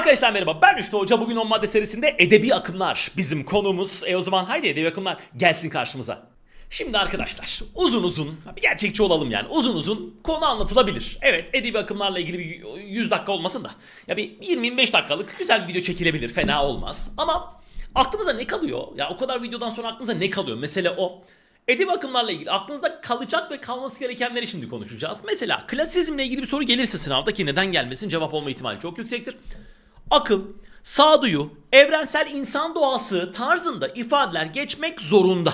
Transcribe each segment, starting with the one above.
Arkadaşlar merhaba ben Rüştü Hoca. Bugün 10 madde serisinde edebi akımlar bizim konumuz. E o zaman haydi edebi akımlar gelsin karşımıza. Şimdi arkadaşlar uzun uzun bir gerçekçi olalım yani uzun uzun konu anlatılabilir. Evet edebi akımlarla ilgili bir 100 dakika olmasın da ya bir 20-25 dakikalık güzel bir video çekilebilir fena olmaz. Ama aklımıza ne kalıyor? Ya o kadar videodan sonra aklımıza ne kalıyor? Mesela o Edebi akımlarla ilgili aklınızda kalacak ve kalması gerekenleri şimdi konuşacağız. Mesela klasizmle ilgili bir soru gelirse sınavda ki neden gelmesin cevap olma ihtimali çok yüksektir. Akıl, sağduyu, evrensel insan doğası tarzında ifadeler geçmek zorunda.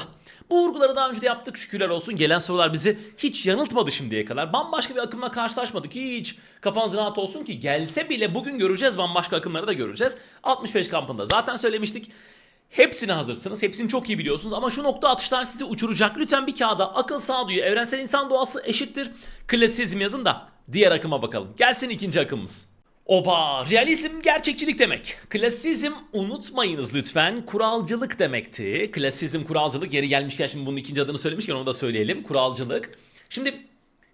Bu vurguları daha önce de yaptık şükürler olsun. Gelen sorular bizi hiç yanıltmadı şimdiye kadar. Bambaşka bir akımla karşılaşmadık hiç. Kafanız rahat olsun ki gelse bile bugün göreceğiz bambaşka akımları da göreceğiz. 65 kampında zaten söylemiştik. Hepsine hazırsınız. Hepsini çok iyi biliyorsunuz ama şu nokta atışlar sizi uçuracak. Lütfen bir kağıda akıl sağduyu, evrensel insan doğası eşittir. Klasizm yazın da diğer akıma bakalım. Gelsin ikinci akımımız. Oba, realizm gerçekçilik demek. Klasizm unutmayınız lütfen kuralcılık demekti. Klasizm kuralcılık yeri gelmişken şimdi bunun ikinci adını söylemişken onu da söyleyelim. Kuralcılık. Şimdi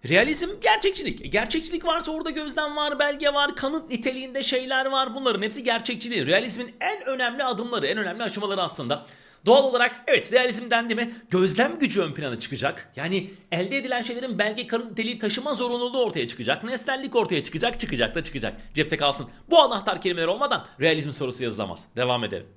Realizm gerçekçilik. E, Gerçekçilik varsa orada gözlem var, belge var, kanıt niteliğinde şeyler var. Bunların hepsi gerçekçiliği. Realizmin en önemli adımları, en önemli aşamaları aslında. Doğal olarak evet realizm dendi mi gözlem gücü ön plana çıkacak. Yani elde edilen şeylerin belge kanıt niteliği taşıma zorunluluğu ortaya çıkacak. Nesnellik ortaya çıkacak, çıkacak da çıkacak. Cepte kalsın. Bu anahtar kelimeler olmadan realizm sorusu yazılamaz. Devam edelim.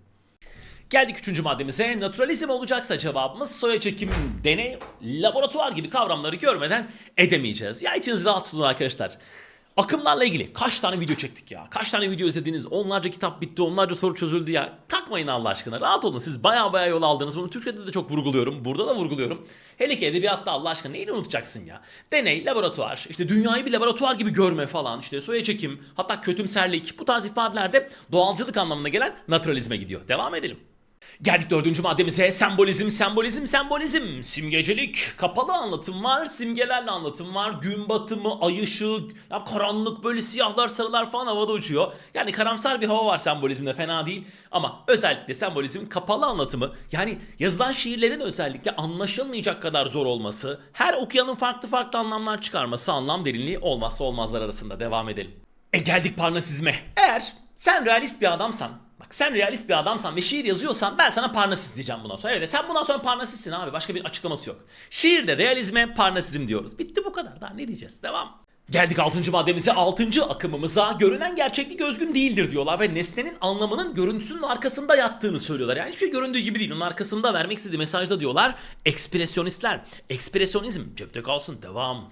Geldik üçüncü maddemize. Naturalizm olacaksa cevabımız soya çekim, deney, laboratuvar gibi kavramları görmeden edemeyeceğiz. Ya içiniz rahat tutun arkadaşlar. Akımlarla ilgili kaç tane video çektik ya? Kaç tane video izlediniz? Onlarca kitap bitti, onlarca soru çözüldü ya. Takmayın Allah aşkına. Rahat olun. Siz baya baya yol aldınız. Bunu Türkçe'de de çok vurguluyorum. Burada da vurguluyorum. Hele ki edebiyatta Allah aşkına neyini unutacaksın ya? Deney, laboratuvar, işte dünyayı bir laboratuvar gibi görme falan, işte soya çekim, hatta kötümserlik bu tarz ifadelerde doğalcılık anlamına gelen naturalizme gidiyor. Devam edelim. Geldik dördüncü maddemize sembolizm, sembolizm, sembolizm, simgecilik, kapalı anlatım var, simgelerle anlatım var, gün batımı, ay ışığı, ya karanlık böyle siyahlar sarılar falan havada uçuyor. Yani karamsar bir hava var sembolizmde fena değil ama özellikle sembolizm kapalı anlatımı yani yazılan şiirlerin özellikle anlaşılmayacak kadar zor olması, her okuyanın farklı farklı anlamlar çıkarması anlam derinliği olmazsa olmazlar arasında devam edelim. E geldik Parnasizme. Eğer sen realist bir adamsan Bak sen realist bir adamsan ve şiir yazıyorsan ben sana Parnasis diyeceğim bundan sonra. Evet sen bundan sonra Parnasissin abi başka bir açıklaması yok. Şiirde realizme Parnasizm diyoruz. Bitti bu kadar daha ne diyeceğiz devam. Geldik 6. maddemize 6. akımımıza görünen gerçeklik özgün değildir diyorlar ve nesnenin anlamının görüntüsünün arkasında yattığını söylüyorlar. Yani hiçbir şey göründüğü gibi değil onun arkasında vermek istediği mesajda diyorlar ekspresyonistler. Ekspresyonizm cepte kalsın devam.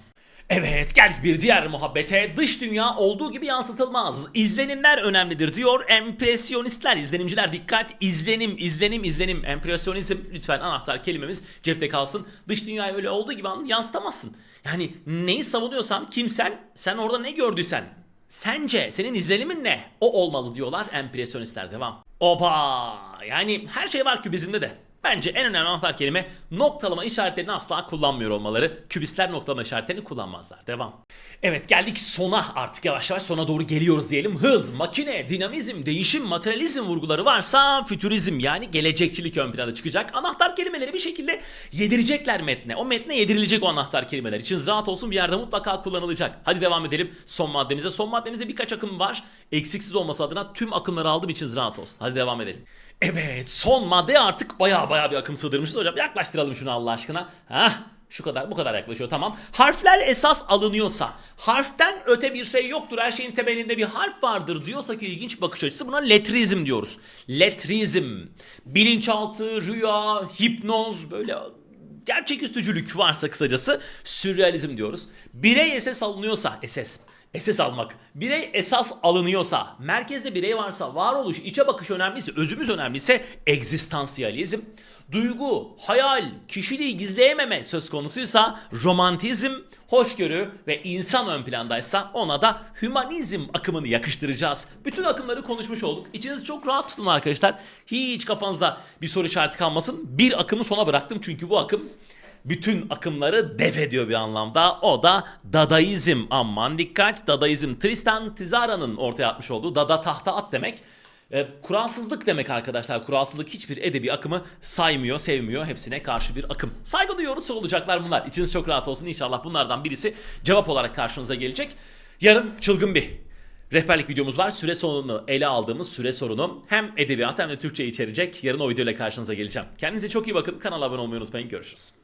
Evet geldik bir diğer muhabbete. Dış dünya olduğu gibi yansıtılmaz. İzlenimler önemlidir diyor empresyonistler. İzlenimciler dikkat. İzlenim, izlenim, izlenim. Empresyonizm lütfen anahtar kelimemiz cepte kalsın. Dış dünyayı öyle olduğu gibi yansıtamazsın. Yani neyi savunuyorsan kimsen sen orada ne gördüysen Sence senin izlenimin ne? O olmalı diyorlar empresyonistler devam. Oba! Yani her şey var kübizmde de. Bence en önemli anahtar kelime noktalama işaretlerini asla kullanmıyor olmaları. Kübistler noktalama işaretlerini kullanmazlar. Devam. Evet geldik sona artık yavaş yavaş sona doğru geliyoruz diyelim. Hız, makine, dinamizm, değişim, materyalizm vurguları varsa fütürizm yani gelecekçilik ön plana çıkacak. Anahtar kelimeleri bir şekilde yedirecekler metne. O metne yedirilecek o anahtar kelimeler. İçiniz rahat olsun bir yerde mutlaka kullanılacak. Hadi devam edelim son maddemize. Son maddemizde birkaç akım var. Eksiksiz olması adına tüm akımları aldım içiniz rahat olsun. Hadi devam edelim. Evet son madde artık baya baya bir akım sığdırmışız hocam. Yaklaştıralım şunu Allah aşkına. Hah şu kadar bu kadar yaklaşıyor tamam. Harfler esas alınıyorsa harften öte bir şey yoktur. Her şeyin temelinde bir harf vardır diyorsak ilginç bakış açısı buna letrizm diyoruz. Letrizm. Bilinçaltı, rüya, hipnoz böyle gerçeküstücülük varsa kısacası sürrealizm diyoruz. Birey esas alınıyorsa esas Esas almak. Birey esas alınıyorsa, merkezde birey varsa, varoluş, içe bakış önemliyse, özümüz önemliyse egzistansiyalizm. Duygu, hayal, kişiliği gizleyememe söz konusuysa romantizm, hoşgörü ve insan ön plandaysa ona da hümanizm akımını yakıştıracağız. Bütün akımları konuşmuş olduk. İçinizi çok rahat tutun arkadaşlar. Hiç kafanızda bir soru işareti kalmasın. Bir akımı sona bıraktım çünkü bu akım bütün akımları def ediyor bir anlamda. O da Dadaizm. Aman dikkat. Dadaizm Tristan Tzara'nın ortaya atmış olduğu Dada tahta at demek. E, kuralsızlık demek arkadaşlar. Kuralsızlık hiçbir edebi akımı saymıyor, sevmiyor. Hepsine karşı bir akım. Saygı duyuyoruz olacaklar bunlar. İçiniz çok rahat olsun. İnşallah bunlardan birisi cevap olarak karşınıza gelecek. Yarın çılgın bir Rehberlik videomuz var. Süre sorununu ele aldığımız süre sorunu hem edebiyat hem de Türkçe içerecek. Yarın o videoyla karşınıza geleceğim. Kendinize çok iyi bakın. Kanala abone olmayı unutmayın. Görüşürüz.